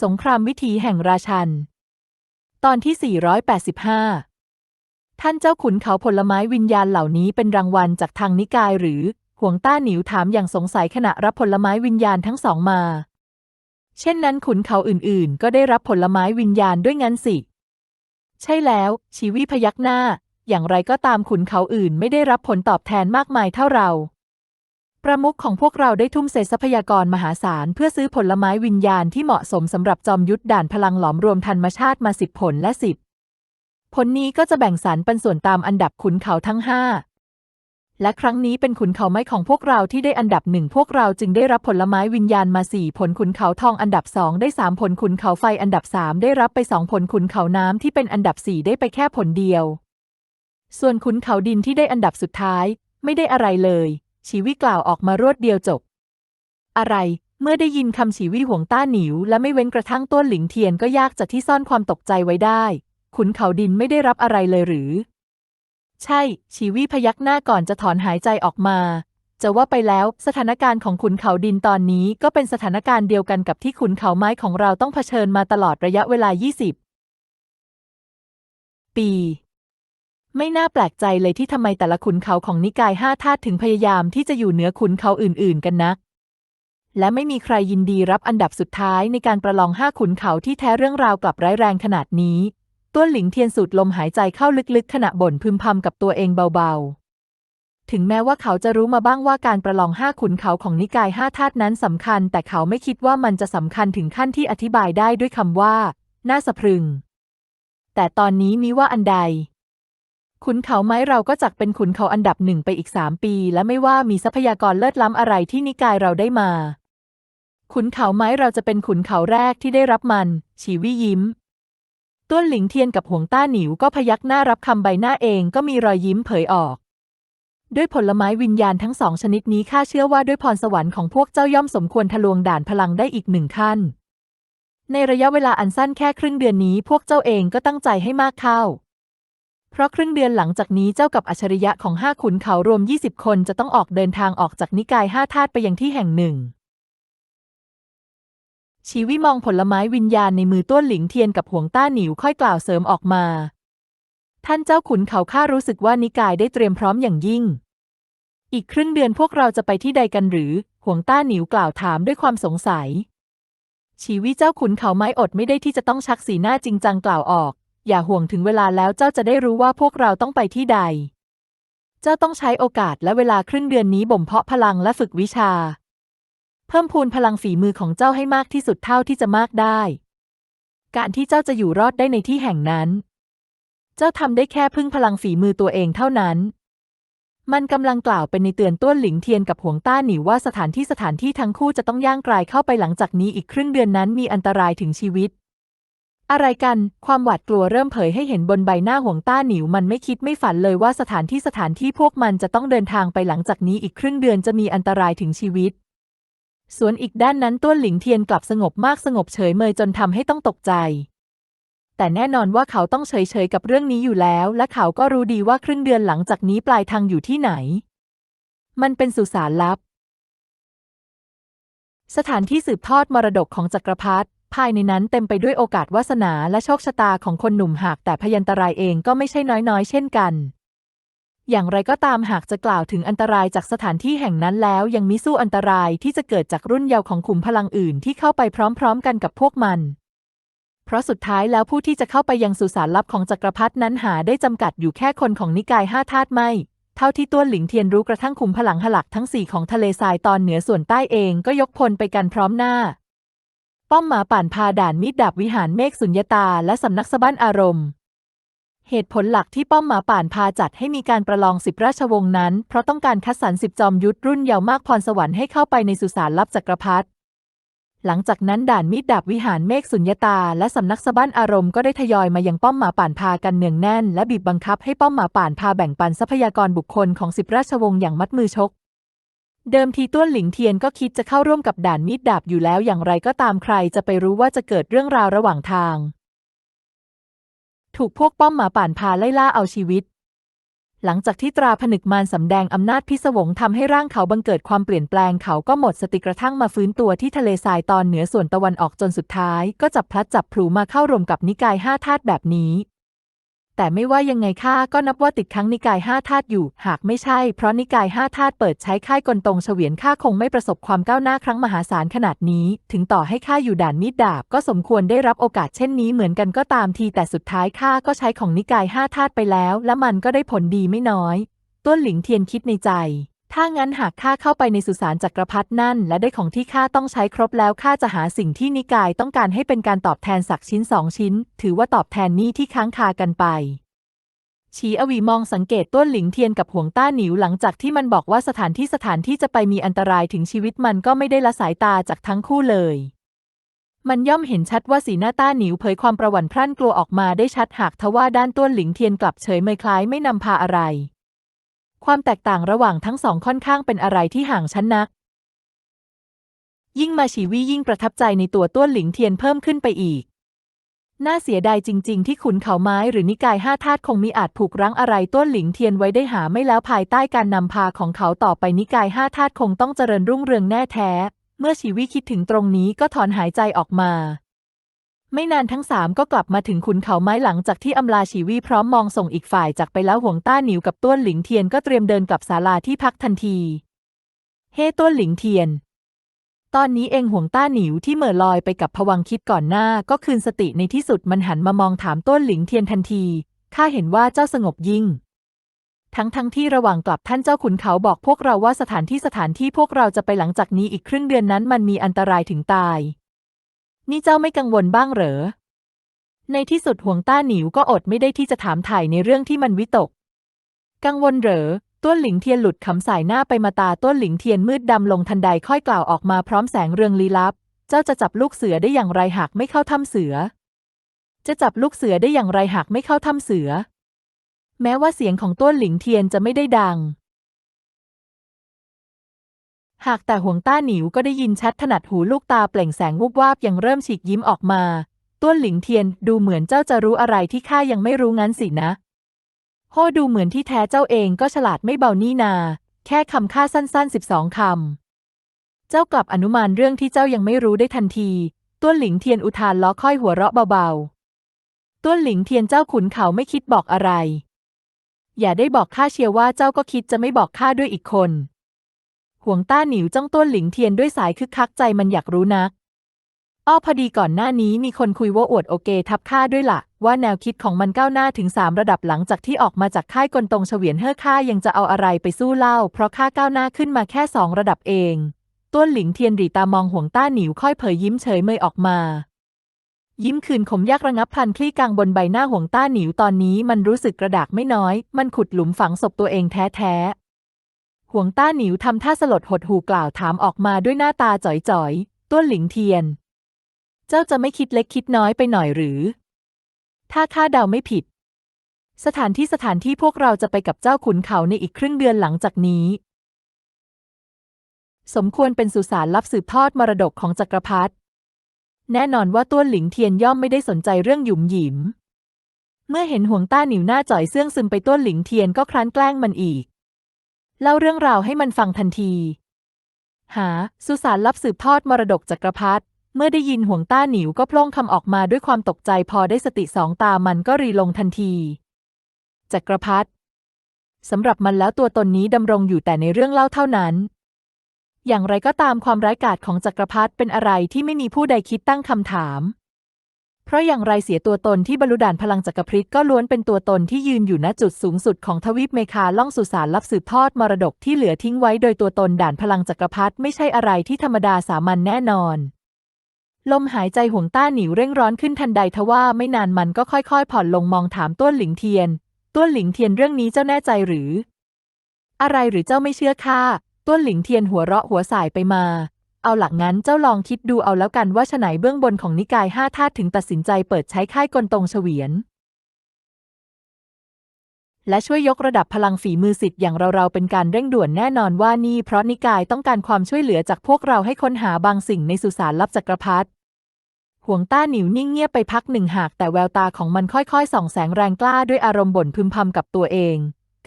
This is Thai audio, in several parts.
สงครามวิถีแห่งราชัน ตอนที่ 485 ท่านเจ้าขุนเขาผลไม้วิญญาณเหล่านี้เป็นรางวัลจากทางนิกายหรือห่วงต้าหนิวถามอย่างสงสัยขณะรับผลไม้วิญญาณทั้งสองมา เช่นนั้นขุนเขาอื่นๆ ก็ได้รับผลไม้วิญญาณด้วยงั้นสิ ใช่แล้ว ชีวิพยักหน้า อย่างไรก็ตามขุนเขาอื่นไม่ได้รับผลตอบแทนมากมายเท่าเรา ประมุขของพวกเราได้ทุ่มเททรัพยากรมหาศาล เพื่อซื้อผลไม้วิญญาณที่เหมาะสมสำหรับจอมยุทธด่านพลังหลอมรวมธรรมชาติมาสิบผลและสิบผลนี้ก็จะแบ่งสรรปันส่วนตามอันดับขุนเขาทั้งห้าและครั้งนี้เป็นขุนเขาไม้ของพวกเราที่ได้อันดับหนึ่งพวกเราจึงได้รับผลไม้วิญญาณมาสี่ผลขุนเขาทองอันดับสองได้สามผลขุนเขาไฟอันดับสามได้รับไปสองผลขุนเขาน้ำที่เป็นอันดับสี่ได้ไปแค่ผลเดียว ส่วนขุนเขาดินที่ได้อันดับสุดท้าย ไม่ได้อะไรเลย ชีวิกล่าวออกมารวดเดียวจบ อะไร เมื่อได้ยินคำชีวิห่วงต้าหนิว และไม่เว้นกระทั่งต้นหลิงเทียนก็ยากจะที่ซ่อนความตกใจไว้ได้ ขุนเขาดินไม่ได้รับอะไรเลยหรือ ใช่ชีวิพยักหน้าก่อนจะถอนหายใจออกมาจะว่าไปแล้วสถานการณ์ของขุนเขาดินตอนนี้ก็เป็นสถานการณ์เดียวกันกับที่ขุนเขาไม้ของเราต้องเผชิญมาตลอดระยะเวลา 20 ปี ไม่น่าแปลกใจเลยที่ทำไมแต่ละขุนเขาของนิกายห้าธาตุถึงพยายามที่จะอยู่เหนือขุนเขาอื่น ๆ กันนัก และไม่มีใครยินดีรับอันดับสุดท้ายในการประลองห้าขุนเขาที่แท้เรื่องราวกลับร้ายแรงขนาดนี้ต้วนหลิงเทียนสูดลมหายใจเข้าลึกๆ ขณะบ่นพึมพำกับตัวเองเบาๆถึงแม้ว่าเขาจะรู้มาบ้างว่าการประลองห้าขุนเขาของนิกายห้าธาตุนั้นสำคัญ แต่เขาไม่คิดว่ามันจะสำคัญถึงขั้นที่อธิบายได้ด้วยคำว่า น่าสะพรึง แต่ตอนนี้มีว่าอันใด ขุนเขาไม้เราก็จักเป็นขุนเขาอันดับหนึ่งไปอีกสามปี และไม่ว่ามีทรัพยากรเลิศล้ำอะไรที่นิกายเราได้มา ขุนเขาไม้เราจะเป็นขุนเขาแรกที่ได้รับมันชีวิยิ้ม ต้วนหลิงเทียนกับห่วงต้าหนิวก็พยักหน้ารับคำใบหน้าเองก็มีรอยยิ้มเผยออก ด้วยผลไม้วิญญาณทั้งสองชนิดนี้ข้าเชื่อว่าด้วยพรสวรรค์ของพวกเจ้าย่อมสมควรทะลวงด่านพลังได้อีกหนึ่งขั้น ในระยะเวลาอันสั้นแค่ครึ่งเดือนนี้ พวกเจ้าเองก็ตั้งใจให้มากเข้า เพราะครึ่งเดือนหลังจากนี้เจ้ากับอัจฉริยะของห้าขุนเขารวม 20 คนจะต้องออกเดินทางออกจากนิกายห้าธาตุไปยังที่แห่งหนึ่ง ชีวิมองผลไม้วิญญาณในมือต้วนหลิงเทียนกับห่วงต้าหนิวค่อยกล่าวเสริมออกมา ท่านเจ้าขุนเขาข้ารู้สึกว่านิกายได้เตรียมพร้อมอย่างยิ่ง อีกครึ่งเดือนพวกเราจะไปที่ใดกันหรือ ห่วงต้าหนิวกล่าวถามด้วยความสงสัยชีวิเจ้าขุนเขาไม้อดไม่ได้ที่จะต้องชักสีหน้าจริงจังกล่าวออก อย่าห่วงถึงเวลาแล้วเจ้าจะได้รู้ว่าพวกเราต้องไปที่ใด เจ้าต้องใช้โอกาสและเวลาครึ่งเดือนนี้บ่มเพาะพลังและฝึกวิชา เพิ่มพูนพลังฝีมือของเจ้าให้มากที่สุดเท่าที่จะมากได้ การที่เจ้าจะอยู่รอดได้ในที่แห่งนั้น เจ้าทำได้แค่พึ่งพลังฝีมือตัวเองเท่านั้น มันกำลังกล่าวเป็นในเตือนต้วนหลิงเทียนกับห่วงต้าหนิวว่าสถานที่สถานที่ทั้งคู่จะต้องย่างกลายเข้าไปหลังจากนี้อีกครึ่งเดือนนั้นมีอันตรายถึงชีวิต อะไรกัน ความหวาดกลัวเริ่มเผยให้เห็นบนใบหน้าห่วงต้าหนิว มันไม่คิดไม่ฝันเลยว่าสถานที่สถานที่พวกมันจะต้องเดินทางไปหลังจากนี้อีกครึ่งเดือนจะมีอันตรายถึงชีวิต ส่วนอีกด้านนั้นต้วนหลิงเทียนกลับสงบมากสงบเฉยเมยจนทำให้ต้องตกใจ แต่แน่นอนว่าเขาต้องเฉยๆกับเรื่องนี้อยู่แล้ว และเขาก็รู้ดีว่าครึ่งเดือนหลังจากนี้ปลายทางอยู่ที่ไหน มันเป็นสุสานลับ สถานที่สืบทอดมรดกของจักรพรรดิ ภายในนั้นเต็มไปด้วยโอกาสวาสนาและโชคชะตาของคนหนุ่มหากแต่พยันตรายเองก็ไม่ใช่น้อยๆ เช่นกัน อย่างไรก็ตามหากจะกล่าวถึงอันตรายจากสถานที่แห่งนั้นแล้ว ยังมิสู้อันตรายที่จะเกิดจากรุ่นเยาว์ของขุมพลังอื่นที่เข้าไปพร้อมๆ กันกับพวกมัน เพราะสุดท้ายแล้วผู้ที่จะเข้าไปยังสุสานลับของจักรพรรดินั้นหาได้จำกัดอยู่แค่คนของนิกายห้าธาตุไม่เท่าที่ต้วหลิงเทียนรู้กระทั่งขุมพลังหลักทั้งสี่ของทะเลทรายตอนเหนือส่วนใต้เองก็ยกพลไปกันพร้อมหน้า ป้อมหมาป่านพาด่านมิดดาบวิหารเมฆสุญญตาและสำนักสะบั้นอารมณ์เหตุผลหลักที่ป้อมหมาป่านพาจัดให้มีการประลองสิบราชวงศ์นั้น เพราะต้องการคัดสรรสิบจอมยุทธรุ่นเยาว์มากพรสวรรค์ให้เข้าไปในสุสานลับจักรพรรดิหลังจากนั้นด่านมิดดาบวิหารเมฆสุญญตา และสำนักสะบั้นอารมณ์ก็ได้ทยอยมายังป้อมหมาป่านพากันเนืองแน่น และบีบบังคับให้ป้อมหมาป่านพาแบ่งปันทรัพยากรบุคคลของสิบราชวงศ์อย่างมัดมือชก เดิมทีต้วนหลิงเทียนก็คิดจะเข้าร่วมกับด่านมีดดาบอยู่แล้วอย่างไรก็ตามใครจะไปรู้ว่าจะเกิดเรื่องราวระหว่างทาง ถูกพวกป้อมหมาป่านพาไล่ล่าเอาชีวิต หลังจากที่ตราผนึกมารสำแดงอำนาจพิศวงทำให้ร่างเขาบังเกิดความเปลี่ยนแปลงเขาก็หมดสติกระทั่งมาฟื้นตัวที่ทะเลทรายตอนเหนือส่วนตะวันออกจนสุดท้าย ก็จับพลัดจับพลูมาเข้ารวมกับนิกายห้าธาตุแบบนี้ แต่ไม่ว่ายังไงข้าก็นับว่าติดค้งนิกายห้าธาตุอยู่ หากไม่ใช่ เพราะนิกายห้าธาตุเปิดใช้ค่ายกลตรงเฉวียนข้าคงไม่ประสบความก้าวหน้าครั้งมหาศาลขนาดนี้ ถึงต่อให้ข้าอยู่ด่านมิดดาบก็สมควรได้รับโอกาสเช่นนี้เหมือนกันก็ตามทีแต่สุดท้ายข้าก็ใช้ของนิกายห้าธาตุไปแล้ว และมันก็ได้ผลดีไม่น้อย ต้นหลิงเทียนคิดในใจ ถ้างั้นหากข้าเข้าไปในสุสานจักรพรรดินั่น และได้ของที่ข้าต้องใช้ครบแล้วข้าจะหาสิ่งที่นิกายต้องการให้เป็นการตอบแทนสักชิ้นสองชิ้น ถือว่าตอบแทนนี้ที่ค้างคากันไปชีอวีมองสังเกตต้นหลิงเทียนกับห่วงต้าหนิวหลังจากที่มันบอกว่าสถานที่สถานที่จะไปมีอันตรายถึงชีวิตมันก็ไม่ได้ละสายตาจากทั้งคู่เลย มันย่อมเห็นชัดว่าสีหน้าต้าหนิวเผยความประวั่นพรั่นกลัวออกมาได้ชัดหากทว่าด้านต้นหลิงเทียนกลับเฉยเมยคล้ายไม่นำพาอะไร ความแตกต่างระหว่างทั้งสองค่อนข้างเป็นอะไรที่ห่างชั้นนัก ยิ่งมาฉีวี่ยิ่งประทับใจในตัวต้วนหลิงเทียนเพิ่มขึ้นไปอีก น่าเสียดายจริง ๆ ที่ขุนเขาไม้หรือนิกายห้าธาตุคงมีอาจผูกรั้งอะไรต้วนหลิงเทียนไว้ได้หาไม่แล้วภายใต้การนำพาของเขาต่อไปนิกายห้าธาตุคงต้องเจริญรุ่งเรืองแน่แท้ เมื่อชีวิคิดถึงตรงนี้ก็ถอนหายใจออกมา ไม่นานทั้งสามก็กลับมาถึงขุนเขาไม้หลังจากที่อำลาชีวีพร้อมมองส่งอีกฝ่ายจากไปแล้วห่วงต้าหนิวกับต้วนหลิงเทียนก็เตรียมเดินกลับศาลาที่พักทันที เฮ้ต้วนหลิงเทียน ตอนนี้เองห่วงต้าหนิวที่เหม่อลอยไปกับผวังคิดก่อนหน้าก็คืนสติในที่สุดมันหันมามองถามต้วนหลิงเทียนทันทีข้าเห็นว่าเจ้าสงบยิ่ง ทั้งทั้งที่ระหว่างกลับท่านเจ้าขุนเขาบอกพวกเราว่าสถานที่สถานที่พวกเราจะไปหลังจากนี้อีกครึ่งเดือนนั้นมันมีอันตรายถึงตาย นี่เจ้าไม่กังวลบ้างเหรอ ในที่สุดห่วงต้าหนิวก็อดไม่ได้ที่จะถามถ่ายในเรื่องที่มันวิตก กังวลเหรอต้นหลิงเทียนหลุดขำสายหน้าไปมาตาต้นหลิงเทียนมืดดำลงทันใดค่อยกล่าวออกมาพร้อมแสงเรืองลี้ลับ เจ้าจะจับลูกเสือได้อย่างไรหากไม่เข้าถ้ำเสือ จะจับลูกเสือได้อย่างไรหากไม่เข้าถ้ำเสือ แม้ว่าเสียงของต้นหลิงเทียนจะไม่ได้ดัง หากแต่ห่วงต้าหนิวก็ได้ยินชัดถนัดหูลูกตาเปล่งแสงวูบวาบยังเริ่มฉีกยิ้มออกมา ต้นหลิงเทียนดูเหมือนเจ้าจะรู้อะไรที่ข้ายังไม่รู้งั้นสินะโฮดูเหมือนที่แท้เจ้าเองก็ฉลาดไม่เบานี่นา แค่คำค่าสั้นๆสิบสองคำ เจ้ากลับอนุมานเรื่องที่เจ้ายังไม่รู้ได้ทันที ต้วนหลิงเทียนอุทานล้อค่อยหัวเราะเบาๆ ต้วนหลิงเทียนเจ้าขุนเขาไม่คิดบอกอะไร อย่าได้บอกข้าเชียวว่าเจ้าก็คิดจะไม่บอกข้าด้วยอีกคน ห่วงต้าหนิวจ้องต้วนหลิงเทียนด้วยสายคึกคักใจมันอยากรู้นัก อ้อพอดีก่อนหน้านี้มีคนคุยว่าอวดโอเกทับข้าด้วยละ่ะ ว่าแนวคิดของมันก้าวหน้าถึงสามระดับหลังจากที่ออกมาจากค่ายกลตรงเฉวียนเฮ่อข้ายังจะเอาอะไรไปสู้เล่า เพราะข้าก้าวหน้าขึ้นมาแค่สองระดับเองต้วนหลิงเทียนหรีตามองห่วงต้าหนิวค่อยเผยยิ้มเฉยเมยออกมายิ้มคืนขมยากระงับพลันคลี่กลางบนใบหน้าห่วงต้าหนิวตอนนี้มันรู้สึกกระดากไม่น้อย มันขุดหลุมฝังศพตัวเองแท้ ห่วงต้าหนิวทำท่าสลดหดหูกล่าวถามออกมาด้วยหน้าตาจ่อยๆ ต้วนหลิงเทียน เจ้าจะไม่คิดเล็กคิดน้อยไปหน่อยหรือ ถ้าข้าเดาไม่ผิด สถานที่สถานที่พวกเราจะไปกับเจ้าขุนเขาในอีกครึ่งเดือนหลังจากนี้ สมควรเป็นสุสานลับสืบทอดมรดกของจักรพรรดิแน่นอนว่าต้วนหลิงเทียนย่อมไม่ได้สนใจเรื่องหยุมหยิม เมื่อเห็นห่วงต้าหนิวหน้าจ่อยเสื่องซึมไปต้วนหลิงเทียนก็คร้นแกล้งมันอีก เล่าเรื่องราวให้มันฟังทันที หา สุสานลับสืบทอดมรดกจักรพรรดิเมื่อได้ยินห่วงต้าหนิวก็พล่องคำออกมาด้วยความตกใจพอได้สติสองตามันก็รีลงทันที จักรพรรดิสำหรับมันแล้วตัวตนนี้ดำรงอยู่แต่ในเรื่องเล่าเท่านั้น อย่างไรก็ตามความร้ายกาจของจักรพรรดิเป็นอะไรที่ไม่มีผู้ใดคิดตั้งคำถาม เพราะอย่างไรเสียตัวตนที่บรรลุด่านพลังจักรพรรดิก็ล้วนเป็นตัวตนที่ยืนอยู่ณจุดสูงสุดของทวีปเมคาล่องสุสานลับสืบทอดมรดกที่เหลือทิ้งไว้โดยตัวตนด่านพลังจักรพรรดิไม่ใช่อะไรที่ธรรมดาสามัญแน่นอน ลมหายใจห่วงต้าหนิวเร่งร้อนขึ้นทันใดทว่าไม่นานมันก็ค่อยๆ ผ่อนลงมองถามต้วนหลิงเทียน ต้วนหลิงเทียนเรื่องนี้เจ้าแน่ใจหรือ อะไรหรือเจ้าไม่เชื่อข้าต้วนหลิงเทียนหัวเราะหัวสายไปมา เอาหลักงั้นเจ้าลองคิดดูเอาแล้วกันว่าฉไหนเบื้องบนของนิกายห้าธาตุถึงตัดสินใจเปิดใช้ค่ายกลตรงเฉวียน และช่วยยกระดับพลังฝีมือสิทธิ์อย่างเราๆเป็นการเร่งด่วนแน่นอนว่านี่เพราะนิกายต้องการความช่วยเหลือจากพวกเราให้ค้นหาบางสิ่งในสุสานลับจักรพรรดิห่วงต้าหนิวนิ่งเงียบไปพักหนึ่งหากแต่แววตาของมันค่อยๆส่องแสงแรงกล้าด้วยอารมณ์บ่นพึมพำกับตัวเอง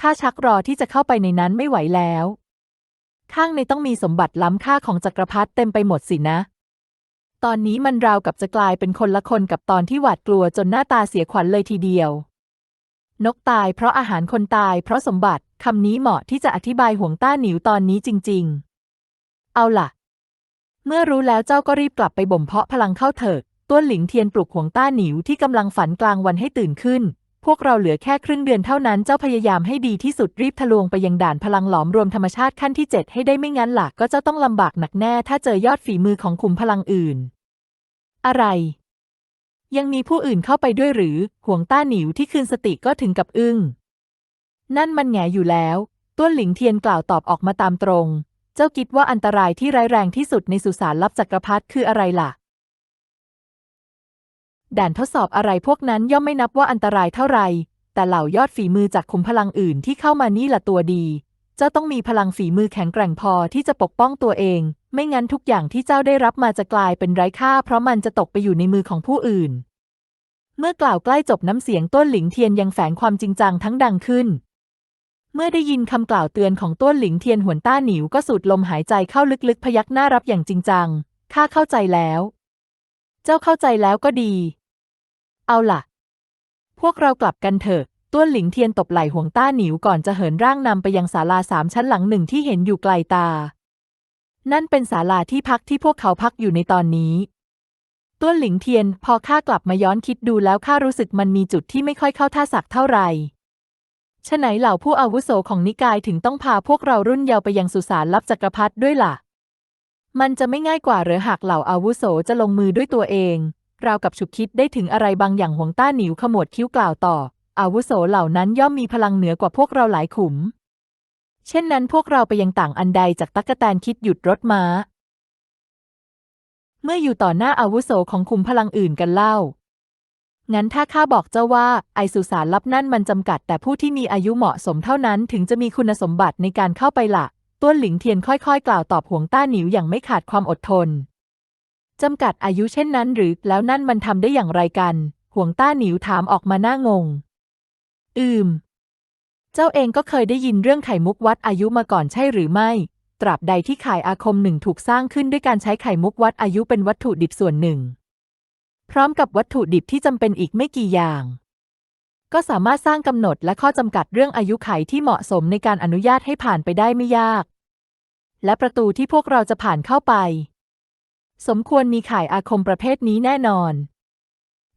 ข้าชักรอที่จะเข้าไปในนั้นไม่ไหวแล้ว ข้างในต้องมีสมบัติล้ำค่าของจักรพรรดิเต็มไปหมดสินะ ตอนนี้มันราวกับจะกลายเป็นคนละคนกับตอนที่หวาดกลัวจนหน้าตาเสียขวัญเลยทีเดียว นกตายเพราะอาหารคนตายเพราะสมบัติคำนี้เหมาะที่จะอธิบายห่วงต้าหนิวตอนนี้จริง ๆ เอาล่ะ เมื่อรู้แล้วเจ้าก็รีบกลับไปบ่มเพาะพลังเข้าเถิดต้วนหลิงเทียนปลุกห่วงต้าหนิวที่กำลังฝันกลางวันให้ตื่นขึ้น พวกเราเหลือแค่ครึ่งเดือนเท่านั้นเจ้าพยายามให้ดีที่สุดรีบทะลวงไปยังด่านพลังหลอมรวมธรรมชาติขั้นที่ 7 ให้ได้ไม่งั้นหลักก็เจ้าต้องลำบากหนักแน่ถ้าเจอยอดฝีมือของขุมพลังอื่น อะไร ยังมีผู้อื่นเข้าไปด้วยหรือ ห่วงต้าหนิวที่คืนสติก็ถึงกับอึ้ง นั่นมันแหงอยู่แล้วต้วนหลิงเทียนกล่าวตอบออกมาตามตรง เจ้าคิดว่าอันตรายที่ร้ายแรงที่สุดในสุสานลับจักรพรรดิคืออะไรล่ะ ด่านทดสอบอะไรพวกนั้นย่อมไม่นับว่าอันตรายเท่าไหร่แต่เหล่ายอดฝีมือจากขุมพลังอื่นที่เข้ามานี่ละตัวดี เจ้าต้องมีพลังฝีมือแข็งแกร่งพอที่จะปกป้องตัวเอง ไม่งั้นทุกอย่างที่เจ้าได้รับมาจะกลายเป็นไร้ค่า เพราะมันจะตกไปอยู่ในมือของผู้อื่น เมื่อกล่าวใกล้จบน้ำเสียงต้นหลิงเทียนยังแฝงความจริงจังทั้งดังขึ้น เมื่อได้ยินคำกล่าวเตือนของต้นหลิงเทียนหวนต้าหนิวก็สูดลมหายใจเข้าลึกๆ พยักหน้ารับอย่างจริงจัง ข้าเข้าใจแล้ว เจ้าเข้าใจแล้วก็ดี เอาล่ะ พวกเรากลับกันเถอะ ต้วนหลิงเทียนตบไหล่ห่วงต้าหนิวก่อนจะเหินร่างนำไปยังศาลาสามชั้นหลังหนึ่งที่เห็นอยู่ไกลตา นั่นเป็นศาลาที่พักที่พวกเขาพักอยู่ในตอนนี้ ต้วนหลิงเทียน พอข้ากลับมาย้อนคิดดูแล้วข้ารู้สึกมันมีจุดที่ไม่ค่อยเข้าท่าสักเท่าไหร่ฉะไหนเหล่าผู้อาวุโสของนิกายถึงต้องพาพวกเรารุ่นเยาว์ไปยังสุสานลับจักรพรรดิด้วยล่ะ มันจะไม่ง่ายกว่าหรือหากเหล่าอาวุโสจะลงมือด้วยตัวเอง ราวกับฉุกคิดได้ถึงอะไรบางอย่างหวงต้าหนิวขมวดคิ้วกล่าวต่อ อาวุโสเหล่านั้นย่อมมีพลังเหนือกว่าพวกเราหลายขุม เช่นนั้นพวกเราไปยังต่างอันใดจากตักกแตนคิดหยุดรถม้า เมื่ออยู่ต่อหน้าอาวุโสของขุมพลังอื่นกันเล่า งั้นถ้าข้าบอกเจ้าว่า ไอสุสานลับนั่นมันจำกัด แต่ผู้ที่มีอายุเหมาะสมเท่านั้นถึงจะมีคุณสมบัติในการเข้าไปละ ต้วนหลิงเทียนค่อยๆ กล่าวตอบหวงต้าหนิวอย่างไม่ขาดความอดทนจำกัดอายุเช่นนั้นหรือแล้วนั่นมันทำได้อย่างไรกัน ห่วงต้าหนิวถามออกมาหน้างง อืม เจ้าเองก็เคยได้ยินเรื่องไข่มุกวัดอายุมาก่อนใช่หรือไม่ ตราบใดที่ข่ายอาคมหนึ่งถูกสร้างขึ้นด้วยการใช้ไข่มุกวัดอายุเป็นวัตถุดิบส่วนหนึ่ง พร้อมกับวัตถุดิบที่จำเป็นอีกไม่กี่อย่าง ก็สามารถสร้างกำหนดและข้อจำกัดเรื่องอายุไขที่เหมาะสมในการอนุญาตให้ผ่านไปได้ไม่ยาก และประตูที่พวกเราจะผ่านเข้าไป สมควรมีข่ายอาคมประเภทนี้แน่นอน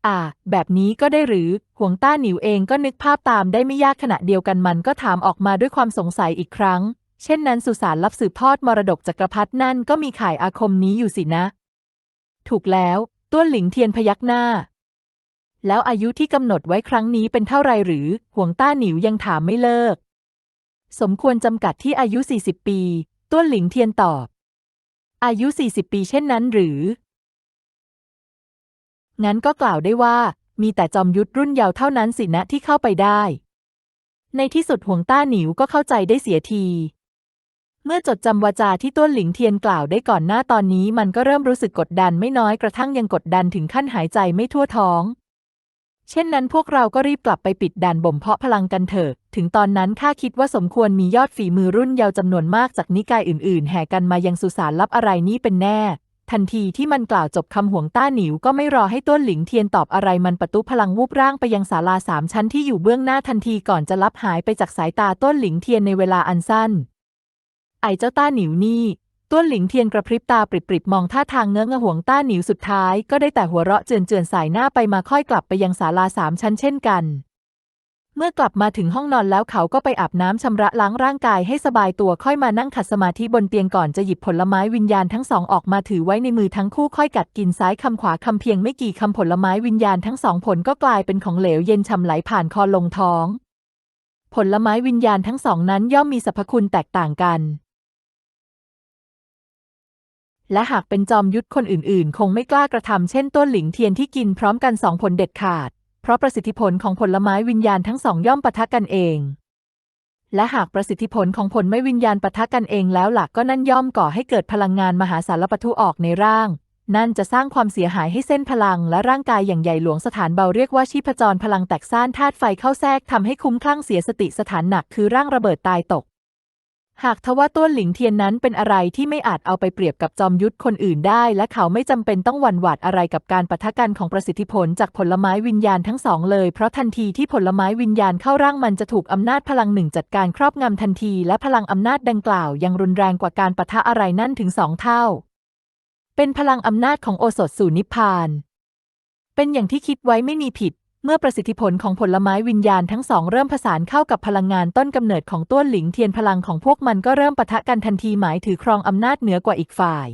อ่า แบบนี้ก็ได้หรือ ห่วงต้าหนิวเองก็นึกภาพตามได้ไม่ยากขณะเดียวกันมันก็ถามออกมาด้วยความสงสัยอีกครั้ง เช่นนั้นสุสานรับสืบทอดมรดกจักรพรรดินั่นก็มีข่ายอาคมนี้อยู่สินะ ถูกแล้วต้วนหลิงเทียนพยักหน้า แล้วอายุที่กำหนดไว้ครั้งนี้เป็นเท่าไรหรือ ห่วงต้าหนิวยังถามไม่เลิก สมควรจำกัดที่อายุ 40 ปี ต้วนหลิงเทียนตอบ อายุ 40 ปีเช่นนั้นหรือ งั้นก็กล่าวได้ว่า มีแต่จอมยุทธรุ่นเยาว์เท่านั้นสินะที่เข้าไปได้ ในที่สุดห่วงต้าหนิวก็เข้าใจได้เสียที เมื่อจดจำวาจาที่ต้วนหลิงเทียนกล่าวได้ก่อนหน้าตอนนี้ มันก็เริ่มรู้สึกกดดันไม่น้อยกระทั่งยังกดดันถึงขั้นหายใจไม่ทั่วท้อง เช่นนั้นพวกเราก็รีบกลับไปปิดด่านบ่มเพาะพลังกันเถอะ ถึงตอนนั้นข้าคิดว่าสมควรมียอดฝีมือรุ่นเยาว์จำนวนมากจากนิกายอื่นๆ แห่กันมายังสุสานลับอะไรนี้เป็นแน่ ทันทีที่มันกล่าวจบคำห่วงต้าหนิวก็ไม่รอให้ต้นหลิงเทียนตอบอะไรมันประตุพลังวูบร่างไปยังศาลาสามชั้นที่อยู่เบื้องหน้าทันทีก่อนจะลับหายไปจากสายตาต้นหลิงเทียนในเวลาอันสั้น ไอ้เจ้าต้าหนิวนี่ต้นหลิงเทียนกระพริบตาปริบๆมองท่าทางเงื้องห่วงต้าหนิวสุดท้ายก็ได้แต่หัวเราะเจือนๆสายหน้าไปมาค่อยกลับไปยังศาลาสามชั้นเช่นกัน เมื่อกลับมาถึงห้องนอนแล้วเขาก็ไปอาบน้ำชำระล้างร่างกายให้สบายตัวค่อยมานั่งขัดสมาธิบนเตียงก่อนจะหยิบผลไม้วิญญาณทั้งสองออกมาถือไว้ในมือทั้งคู่ค่อยกัดกินซ้ายคำขวาคำเพียงไม่กี่คำผลไม้วิญญาณทั้งสองผลก็กลายเป็นของเหลวเย็นฉ่ำไหลผ่านคอลงท้อง ผลไม้วิญญาณทั้งสองนั้นย่อมมีสรรพคุณแตกต่างกันและหากเป็นจอมยุทธคนอื่นๆ คงไม่กล้ากระทำเช่นต้นหลิงเทียนที่กินพร้อมกันสองผลเด็ดขาด เพราะประสิทธิผลของผลไม้วิญญาณทั้งสองย่อมปะทะกันเอง และหากประสิทธิผลของผลไม่วิญญาณปะทะกันเองแล้วหลักก็นั่นย่อมก่อให้เกิดพลังงานมหาศาลปะทุออกในร่าง นั่นจะสร้างความเสียหายให้เส้นพลังและร่างกายอย่างใหญ่หลวงสถานเบาเรียกว่าชีพจรพลังแตกซ่านธาตุไฟเข้าแทรกทำให้คุ้มคลั่งเสียสติสถานหนักคือร่างระเบิดตายตก หากทว่าต้วนหลิงเทียนนั้นเป็นอะไรที่ไม่อาจเอาไปเปรียบกับจอมยุทธคนอื่นได้ และเขาไม่จำเป็นต้องหวั่นหวาดอะไรกับการปะทะกันของประสิทธิผลจากผลไม้วิญญาณทั้งสองเลยเพราะทันทีที่ผลไม้วิญญาณเข้าร่างมันจะถูกอำนาจพลังหนึ่งจัดการครอบงำทันที และพลังอำนาจดังกล่าวยังรุนแรงกว่าการปะทะอะไรนั่นถึงสองเท่า เป็นพลังอำนาจของโอสถสู่นิพพาน เป็นอย่างที่คิดไว้ไม่มีผิด เมื่อประสิทธิผลของผลไม้วิญญาณทั้งสองเริ่มผสานเข้ากับพลังงานต้นกำเนิดของต้วนหลิงเทียนพลังของพวกมันก็เริ่มปะทะกันทันทีหมายถือครองอำนาจเหนือกว่าอีกฝ่าย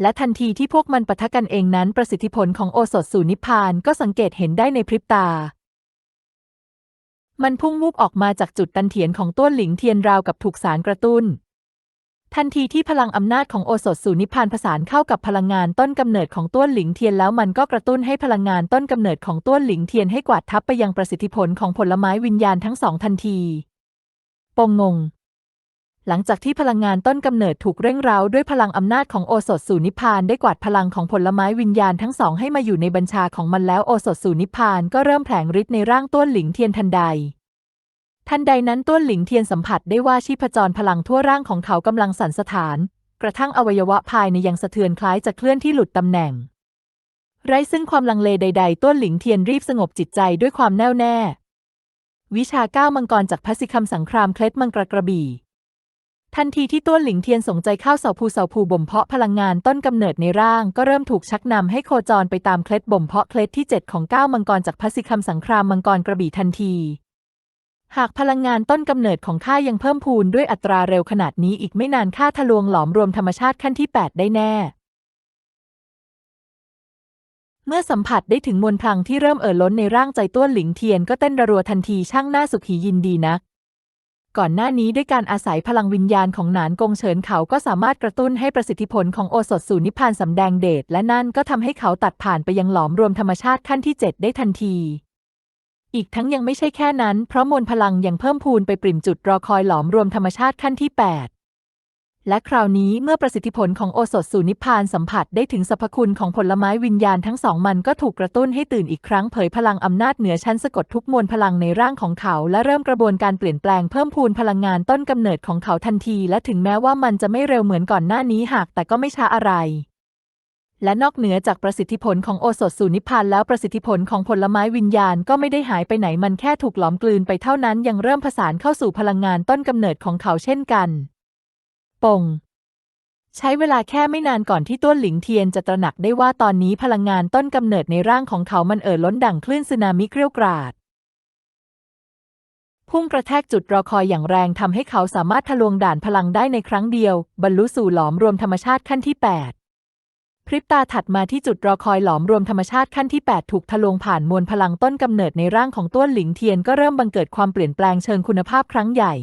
และทันทีที่พวกมันปะทะกันเองนั้น ประสิทธิผลของโอสถสู่นิพพานก็สังเกตเห็นได้ในพริบตา มันพุ่งวูบออกมาจากจุดตันเถียนของต้วนหลิงเทียนราวกับถูกสารกระตุ้น ทันทีที่พลังอำนาจของโอสถสู่นิพพานผสานเข้ากับพลังงานต้นกำเนิดของต้วนหลิงเทียนแล้วมันก็กระตุ้นให้พลังงานต้นกำเนิดของต้วนหลิงเทียนให้กวาดทับไปยังประสิทธิผลของผลไม้วิญญาณทั้งสองทันที ปงงง หลังจากที่พลังงานต้นกำเนิดถูกเร่งเร้าด้วยพลังอำนาจของโอสถสู่นิพพานได้กวาดพลังของผลไม้วิญญาณทั้งสองให้มาอยู่ในบัญชาของมันแล้วโอสถสู่นิพพานก็เริ่มแผลงฤทธิ์ในร่างต้วนหลิงเทียนทันใด ทันใดนั้นต้วนหลิงเทียนสัมผัสได้ว่าชีพจรพลังทั่วร่างของเขากำลังสั่นสะท้าน กระทั่งอวัยวะภายในยังสะเทือนคล้ายจะเคลื่อนที่หลุดตำแหน่ง ไร้ซึ่งความลังเลใด ๆ ต้วนหลิงเทียนรีบสงบจิตใจด้วยความแน่วแน่ วิชาก้าวมังกรจากพระสิคำสังครามเคล็ดมังกรกระบี่ทันทีที่ต้วนหลิงเทียนสนใจเข้าเสาภูเสาภูบ่มเพาะพลังงานต้นกำเนิดในร่าง ก็เริ่มถูกชักนำให้โคจรไปตามเคล็ดบ่มเพาะเคล็ดที่ 7 ของก้าวมังกรจากพระสิคำสังครามมังกรกระบี่ทันที หากพลังงานต้นกำเนิดของข้ายังเพิ่มพูนด้วยอัตราเร็วขนาดนี้อีกไม่นานข้าทะลวงหลอมรวมธรรมชาติขั้นที่ 8 ได้แน่ เมื่อสัมผัสได้ถึงมวลพลังที่เริ่มเอ่อล้นในร่างใจต้วนหลิงเทียนก็เต้นระรัวทันทีช่างน่าสุขียินดีนัก ก่อนหน้านี้ด้วยการอาศัยพลังวิญญาณของหนานกงเฉินเขาก็สามารถกระตุ้นให้ประสิทธิผลของโอสถสู่นิพพานสำแดงเดชและนั่นก็ทำให้เขาตัดผ่านไปยังหลอมรวมธรรมชาติขั้นที่ 7 ได้ทันที อีกทั้งยังไม่ใช่แค่นั้น เพราะมวลพลังยังเพิ่มพูนไปปริ่มจุดรอคอยหลอมรวมธรรมชาติขั้นที่ 8 และคราวนี้เมื่อประสิทธิผลของโอสถสู่นิพพานสัมผัสได้ถึงสรรพคุณของผลไม้วิญญาณทั้งสองมันก็ถูกกระตุ้นให้ตื่นอีกครั้งเผยพลังอำนาจเหนือชั้นสะกดทุกมวลพลังในร่างของเขา และเริ่มกระบวนการเปลี่ยนแปลงเพิ่มพูนพลังงานต้นกำเนิดของเขาทันที และถึงแม้ว่ามันจะไม่เร็วเหมือนก่อนหน้านี้หากแต่ก็ไม่ช้าอะไร และนอกเหนือจากประสิทธิผลของโอสถสูนิพพานแล้วประสิทธิผลของผลไม้วิญญาณก็ไม่ได้หายไปไหนมันแค่ถูกหลอมกลืนไปเท่านั้นยังเริ่มผสานเข้าสู่พลังงานต้นกำเนิดของเขาเช่นกัน ปง ใช้เวลาแค่ไม่นานก่อนที่ต้วนหลิงเทียนจะตระหนักได้ว่าตอนนี้พลังงานต้นกำเนิดในร่างของเขามันเอ่อล้นดั่งคลื่นสึนามิเกรียวกราดพุ่งกระแทกจุดรอคอยอย่างแรงทำให้เขาสามารถทะลวงด่านพลังได้ในครั้งเดียว บรรลุสู่หลอมรวมธรรมชาติขั้นที่ 8 พริบตาถัดมาที่จุดรอคอยหลอมรวมธรรมชาติขั้นที่ 8 ถูกทะลวงผ่านมวลพลังต้นกำเนิดในร่างของต้วนหลิงเทียนก็เริ่มบังเกิดความเปลี่ยนแปลงเชิงคุณภาพครั้งใหญ่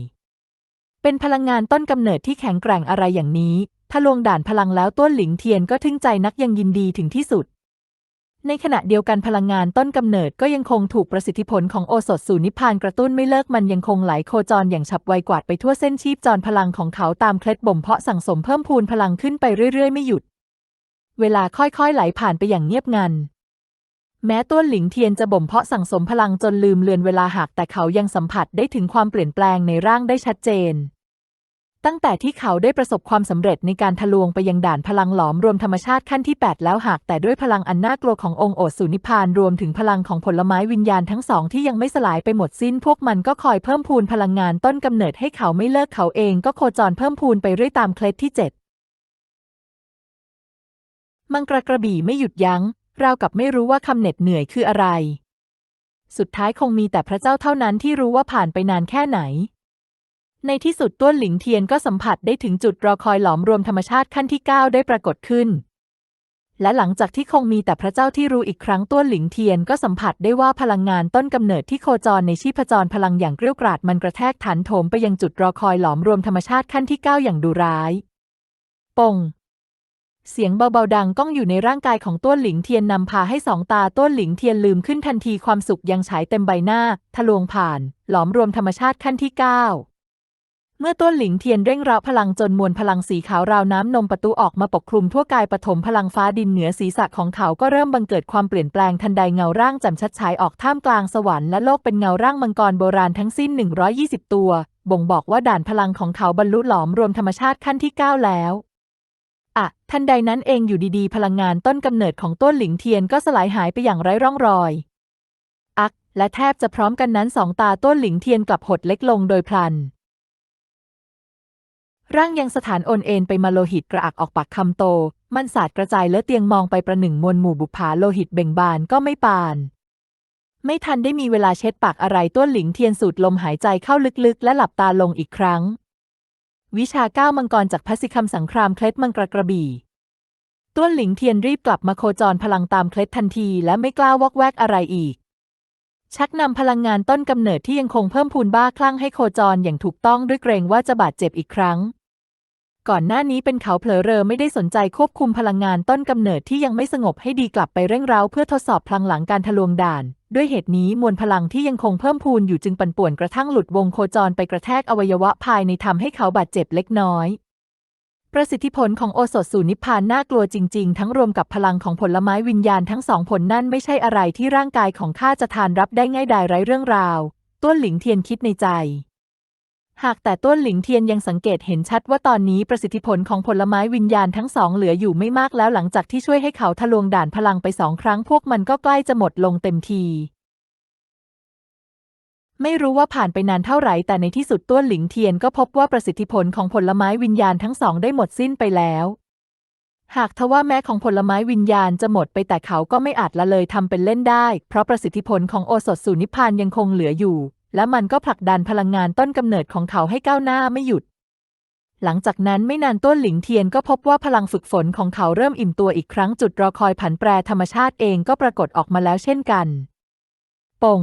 เป็นพลังงานต้นกำเนิดที่แข็งแกร่งอะไรอย่างนี้ทะลวงด่านพลังแล้วต้วนหลิงเทียนก็ทึ่งใจนักยังยินดีถึงที่สุด ในขณะเดียวกันพลังงานต้นกำเนิดก็ยังคงถูกประสิทธิผลของโอสถสูนิพพานกระตุ้นไม่เลิกมันยังคงไหลโคจรอย่างฉับไวกวาดไปทั่วเส้นชีพจรพลังของเขาตามเคล็ดบ่มเพาะสั่งสมเพิ่มพูนพลังขึ้นไปเรื่อยๆไม่หยุด เวลาค่อยๆไหลผ่านไปอย่างเงียบงัน แม้ต้วนหลิงเทียนจะบ่มเพาะสั่งสมพลังจนลืมเลือนเวลาหากแต่เขายังสัมผัสได้ถึงความเปลี่ยนแปลงในร่างได้ชัดเจน ตั้งแต่ที่เขาได้ประสบความสำเร็จในการทะลวงไปยังด่านพลังหลอมรวมธรรมชาติขั้นที่ 8 แล้วหากแต่ด้วยพลังอันน่ากลัวขององค์โอสุนิพพานรวมถึงพลังของผลไม้วิญญาณทั้งสองที่ยังไม่สลายไปหมดสิ้นพวกมันก็คอยเพิ่มพูนพลังงานต้นกำเนิดให้เขาไม่เลิกเขาเองก็โคจรเพิ่มพูนไปเรื่อยตามเคล็ดที่ 7 มังกรกระบี่ไม่หยุดยัง้ง ราวกับไม่รู้ว่าคำเหน็ดเหนื่อยคืออะไร สุดท้ายคงมีแต่พระเจ้าเท่านั้นที่รู้ว่าผ่านไปนานแค่ไหน ในที่สุดต้วนหลิงเทียนก็สัมผัสได้ถึงจุดรอคอยหลอมรวมธรรมชาติขั้นที่9ได้ปรากฏขึ้น และหลังจากที่คงมีแต่พระเจ้าที่รู้อีกครั้งต้วนหลิงเทียนก็สัมผัสได้ว่าพลังงานต้นกำเนิดที่โคจรในชีพจรพลังอย่างเกรี้ยวกราดมันกระแทกฐานโถมไปยังจุดรอคอยหลอมรวมธรรมชาติขั้นที่9อย่างดุร้าย ปง เสียงเบาๆดังก้องอยู่ในร่างกายของต้วนหลิงเทียนนำพาให้สองตาต้วนหลิงเทียนลืมขึ้นทันทีความสุขยังฉายเต็มใบหน้า ทะลวงผ่าน หลอมรวมธรรมชาติขั้นที่9เมื่อต้นหลิงเทียนเร่งเร้าพลังจนมวลพลังสีขาวราวน้ำนมประตูออกมาปกคลุมทั่วกายปฐมพลังฟ้าดินเหนือศีรษะของเขาก็เริ่มบังเกิดความเปลี่ยนแปลงทันใดเงาร่างจำชัดฉายออกท่ามกลางสวรรค์และโลกเป็นเงาร่างมังกรโบราณทั้งสิ้น 120 ตัว บ่งบอกว่าด่านพลังของเขาบรรลุหลอมรวมธรรมชาติขั้นที่ 9 แล้ว ทันใดนั้นเองอยู่ดีๆ พลังงานต้นกำเนิดของต้นหลิงเทียนก็สลายหายไปอย่างไร้ร่องรอย อัก และแทบจะพร้อมกันนั้นสองตาต้นหลิงเทียนกลับหดเล็กลงโดยพลัน ร่างยังสถานโอนเอ็นไปมาโลหิตกระอักออกปากคำโต มันสาดกระจายเลอะเตียงมองไปประหนึ่งมวลหมู่บุปผาโลหิตเบ่งบานก็ไม่ปาน ไม่ทันได้มีเวลาเช็ดปากอะไรต้นหลิงเทียนสูดลมหายใจเข้าลึกๆ และหลับตาลงอีกครั้ง วิชาก้าวมังกรจากพัสิคำสังครามเคล็ดมังกรกระบี่ต้นหลิงเทียนรีบกลับมาโคจรพลังตามเคล็ดทันทีและไม่กล้าวอกแวกอะไรอีก ชักนำพลังงานต้นกำเนิดที่ยังคงเพิ่มพูนบ้าคลั่งให้โคจรอย่างถูกต้องด้วยเกรงว่าจะบาดเจ็บอีกครั้ง ก่อนหน้านี้เป็นเขาเผลอเรอไม่ได้สนใจควบคุมพลังงานต้นกำเนิดที่ยังไม่สงบให้ดีกลับไปเร่งเร้าเพื่อทดสอบพลังหลังการทะลวงด่าน ด้วยเหตุนี้มวลพลังที่ยังคงเพิ่มพูนอยู่จึงปั่นป่วนกระทั่งหลุดวงโคจรไปกระแทกอวัยวะภายในทำให้เขาบาดเจ็บเล็กน้อย ประสิทธิผลของโอสถสูนิพานน่ากลัวจริง ๆ ทั้งรวมกับพลังของผลไม้วิญญาณทั้งสองผลนั่นไม่ใช่อะไรที่ร่างกายของข้าจะทานรับได้ง่ายดายไร้เรื่องราว ต้วนหลิงเทียนคิดในใจ หากแต่ต้นหลิงเทียนยังสังเกตเห็นชัดว่าตอนนี้ประสิทธิผลของผลไม้วิญญาณทั้งสองเหลืออยู่ไม่มากแล้วหลังจากที่ช่วยให้เขาทะลวงด่านพลังไปสองครั้งพวกมันก็ใกล้จะหมดลงเต็มที ไม่รู้ว่าผ่านไปนานเท่าไหร่แต่ในที่สุดต้วนหลิงเทียนก็พบว่าประสิทธิผลของผลไม้วิญญาณทั้งสองได้หมดสิ้นไปแล้วหากทว่าแม้ของผลไม้วิญญาณจะหมดไปแต่เขาก็ไม่อาจละเลยทำเป็นเล่นได้ เพราะประสิทธิผลของโอสถสูนิพพานยังคงเหลืออยู่ และมันก็ผลักดันพลังงานต้นกำเนิดของเขาให้ก้าวหน้าไม่หยุด หลังจากนั้นไม่นานต้นหลิงเทียนก็พบว่าพลังฝึกฝนของเขาเริ่มอิ่มตัวอีกครั้งจุดรอคอยผันแปรธรรมชาติเองก็ปรากฏออกมาแล้วเช่นกัน ปง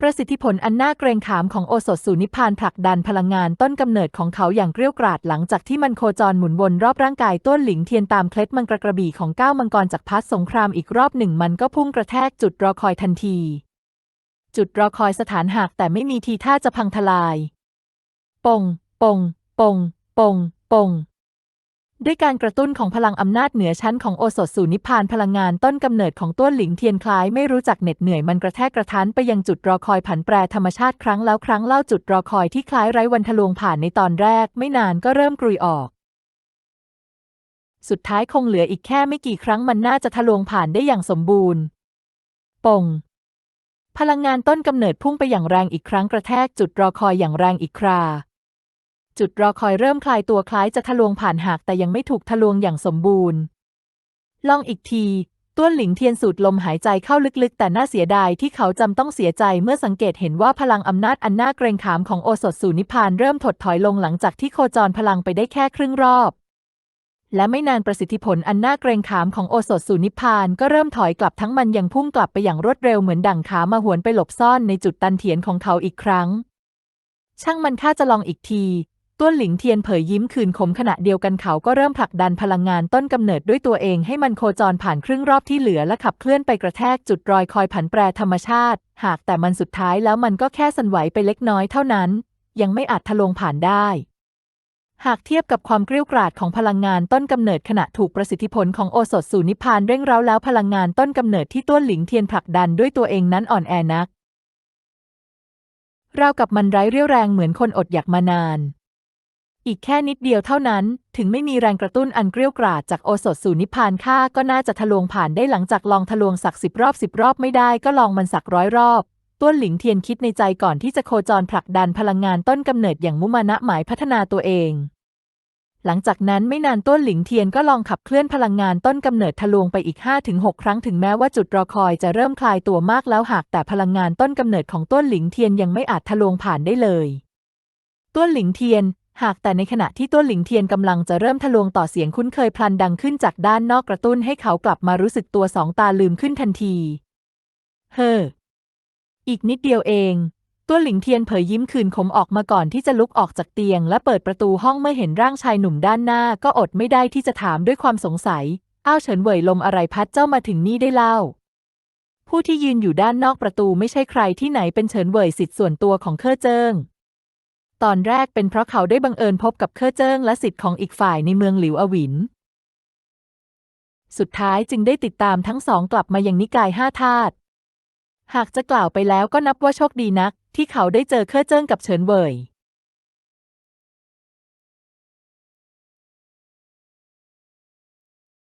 ประสิทธิผลอันน่าเกรงขามของโอสถสูนิพานผลักดันพลังงานต้นกำเนิดของเขาอย่างเกรี้ยวกราดหลังจากที่มันโคจรหมุนวนรอบร่างกายต้นหลิงเทียนตามเคล็ดมังกรกระบี่ของก้าวมังกรจากพัดสงครามอีกรอบหนึ่งมันก็พุ่งกระแทกจุดรอคอยทันที จุดรอคอยสถานหักแต่ไม่มีทีท่าจะพังทลาย ปง ปง ปง ปง ปง ด้วยการกระตุ้นของพลังอำนาจเหนือชั้นของโอสถสู่นิพพานพลังงานต้นกำเนิดของต้นหลิงเทียนคล้ายไม่รู้จักเหน็ดเหนื่อยมันกระแทกกระทันไปยังจุดรอคอยผันแปรธรรมชาติครั้งแล้วครั้งเล่าจุดรอคอยที่คล้ายไร้วันทะลวงผ่านในตอนแรก ไม่นานก็เริ่มกรุยออกสุดท้ายคงเหลืออีกแค่ไม่กี่ครั้งมันน่าจะทะลวงผ่านได้อย่างสมบูรณ์ ปง พลังงานต้นกำเนิดพุ่งไปอย่างแรงอีกครั้งกระแทกจุดรอคอยอย่างแรงอีกครา จุดรอคอยเริ่มคลายตัวคล้ายจะทะลวงผ่านหากแต่ยังไม่ถูกทะลวงอย่างสมบูรณ์ ลองอีกทีต้วนหลิงเทียนสูดลมหายใจเข้าลึกๆ แต่น่าเสียดายที่เขาจำต้องเสียใจเมื่อสังเกตเห็นว่าพลังอำนาจอันน่าเกรงขามของโอสถสูนิพานเริ่มถดถอยลงหลังจากที่โคจรพลังไปได้แค่ครึ่งรอบ และไม่นานประสิทธิผลอันน่าเกรงขามของโอสถสู่นิพพานก็เริ่มถอยกลับทั้งมันยังพุ่งกลับไปอย่างรวดเร็วเหมือนดั่งขามาหวนไปหลบซ่อนในจุดตันเถียนของเขาอีกครั้ง ช่างมันข้าจะลองอีกทีต้วนหลิงเทียนเผยยิ้มคืนขมขณะเดียวกันเขาก็เริ่มผลักดันพลังงานต้นกำเนิดด้วยตัวเองให้มันโคจรผ่านครึ่งรอบที่เหลือและขับเคลื่อนไปกระแทกจุดรอยคอยผันแปรธรรมชาติ หากแต่มันสุดท้ายแล้วมันก็แค่สั่นไหวไปเล็กน้อยเท่านั้น ยังไม่อาจทะลวงผ่านได้ หากเทียบกับความเกรี้ยวกราดของพลังงานต้นกำเนิดขณะถูกประสิทธิผลของโอสถสู่นิพพานเร่งเร้าแล้วพลังงานต้นกำเนิดที่ต้วนหลิงเทียนผลักดันด้วยตัวเองนั้นอ่อนแอนักราวกับมันไร้เรี่ยวแรงเหมือนคนอดอยากมานาน อีกแค่นิดเดียวเท่านั้น ถึงไม่มีแรงกระตุ้นอันเกรี้ยวกราดจากโอสถสู่นิพพานข้าก็น่าจะทะลวงผ่านได้หลังจากลองทะลวงสักสิบรอบสิบรอบไม่ได้ก็ลองมันสักร้อยรอบ ต้วนหลิงเทียนคิดในใจก่อนที่จะโคจรผลักดันพลังงานต้นกำเนิดอย่างมุมานะหมายพัฒนาตัวเอง หลังจากนั้นไม่นานต้นหลิงเทียนก็ลองขับเคลื่อนพลังงานต้นกำเนิดทะลวงไปอีก 5-6 ครั้งถึงแม้ว่าจุดรอคอยจะเริ่มคลายตัวมากแล้วหากแต่พลังงานต้นกำเนิดของต้นหลิงเทียนยังไม่อาจทะลวงผ่านได้เลยต้นหลิงเทียนหากแต่ในขณะที่ต้นหลิงเทียนกำลังจะเริ่มทะลวงต่อเสียงคุ้นเคยพลันดังขึ้นจากด้านนอกกระตุ้นให้เขากลับมารู้สึกตัวสองตาลืมขึ้นทันที เฮ้อ อีกนิดเดียวเอง ตัวหลิงเทียนเผยยิ้มคืนขมออกมาก่อนที่จะลุกออกจากเตียง และเปิดประตูห้องเมื่อเห็นร่างชายหนุ่มด้านหน้า ก็อดไม่ได้ที่จะถามด้วยความสงสัย อ้าวเฉินเหวยลมอะไรพัดเจ้ามาถึงนี่ได้เล่า ผู้ที่ยืนอยู่ด้านนอกประตูไม่ใช่ใครที่ไหนเป็นเฉินเหวยสิทธิ์ส่วนตัวของเคอเจิ้งตอนแรกเป็นเพราะเขาได้บังเอิญพบกับเคอเจิ้งและสิทธิ์ของอีกฝ่ายในเมืองหลิวอวิน สุดท้ายจึงได้ติดตามทั้งสองกลับมายังนิกายห้าธาตุ หากจะกล่าวไปแล้วก็นับว่าโชคดีนัก ที่เขาได้เจอเคอเจิ้งกับเฉินเว่ย